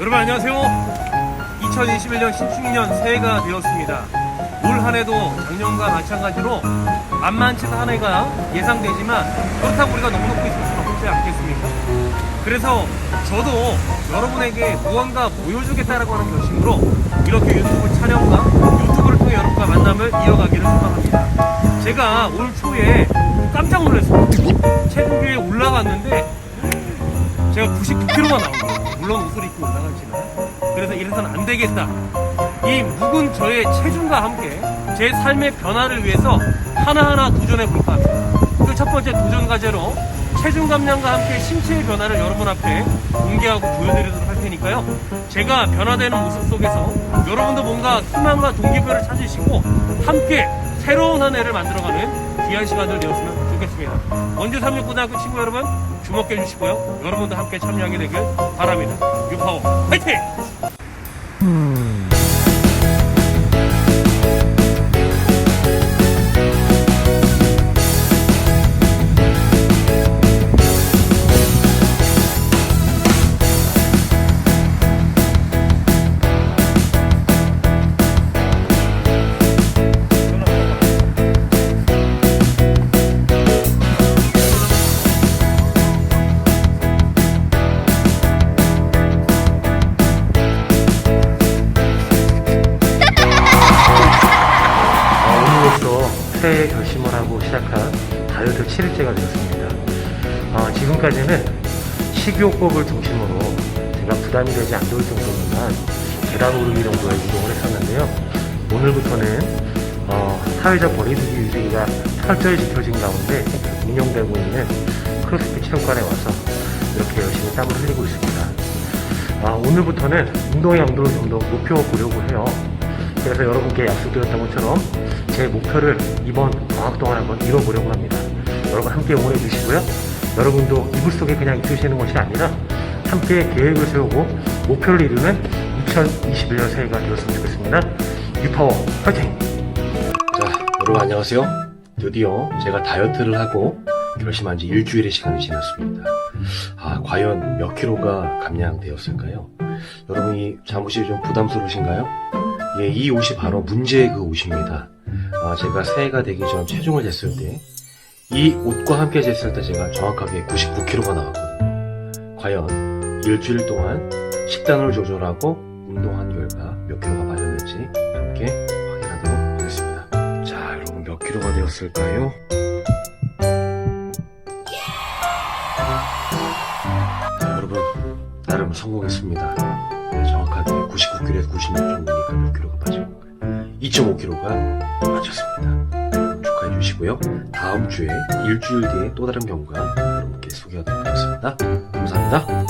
여러분 안녕하세요. 2021년 신축년 새해가 되었습니다. 올 한해도 작년과 마찬가지로 만만치는 한 해가 예상되지만 그렇다고 우리가 너무 높고 있을 수는 없지 않겠습니까? 그래서 저도 여러분에게 무언가 보여주겠다라고 하는 결심으로 이렇게 유튜브 촬영과 유튜브를 통해 여러분과 만남을 이어가기를 소망합니다. 제가 올 초에 깜짝 놀랐어요. 체중계에 올라갔는데 제가 99kg가 나온 거예요. 물론 옷을 입고 이래서는 안 되겠다. 이 묵은 저의 체중과 함께 제 삶의 변화를 위해서 하나하나 도전해 볼까 합니다. 그 첫 번째 도전 과제로 체중 감량과 함께 신체의 변화를 여러분 앞에 공개하고 보여드리도록 할 테니까요. 제가 변화되는 모습 속에서 여러분도 뭔가 희망과 동기부여를 찾으시고 함께 새로운 한 해를 만들어가는 귀한 시간을 되었으면 좋겠습니다. 원주 삼육고등학교 친구 여러분 주목해 주시고요. 여러분도 함께 참여하게 되길 바랍니다. 유파워 화이팅! 오 시작한 다이어트 7일째가 되었습니다. 어, 지금까지는 식이요법을 중심으로 제가 부담이 되지 않을 정도로만 계단 오르기 정도의 운동을 했었는데요. 오늘부터는 어, 사회적 거리두기 유지가 철저히 지켜진 가운데 운영되고 있는 크로스핏 체육관에 와서 이렇게 열심히 땀을 흘리고 있습니다. 아, 오늘부터는 운동의 강도를 좀 더 높여 보려고 해요. 그래서 여러분께 약속드렸던 것처럼 제 목표를 이번 방학 동안 한번 이뤄보려고 합니다. 여러분 함께 응원해 주시고요. 여러분도 이불 속에 그냥 있으시는 것이 아니라 함께 계획을 세우고 목표를 이루는 2021년 새해가 되었으면 좋겠습니다. 유파워 파이팅! 자, 여러분 안녕하세요. 드디어 제가 다이어트를 하고 결심한 지 일주일의 시간이 지났습니다. 아, 과연 몇 킬로가 감량되었을까요? 여러분이 잠옷이 좀 부담스러우신가요? 예, 이 옷이 바로 문제의 그 옷입니다. 아, 제가 새해가 되기 전 체중을 쟀을 때, 이 옷과 함께 쟀을 때 제가 정확하게 99킬로가 나왔거든요. 과연 일주일 동안 식단을 조절하고 운동한 결과 몇 킬로가 빠졌는지 함께 확인하도록 하겠습니다. 자, 여러분 몇 킬로가 되었을까요? 자, 여러분 나름 성공했습니다. 네, 정확하게 99kg에서 96kg니까 몇 킬로가 빠진 건가요? 2.5kg가 빠졌습니다. 축하해 주시고요. 다음 주에 일주일 뒤에 또 다른 경과 여러분께 소개하도록 하겠습니다. 감사합니다.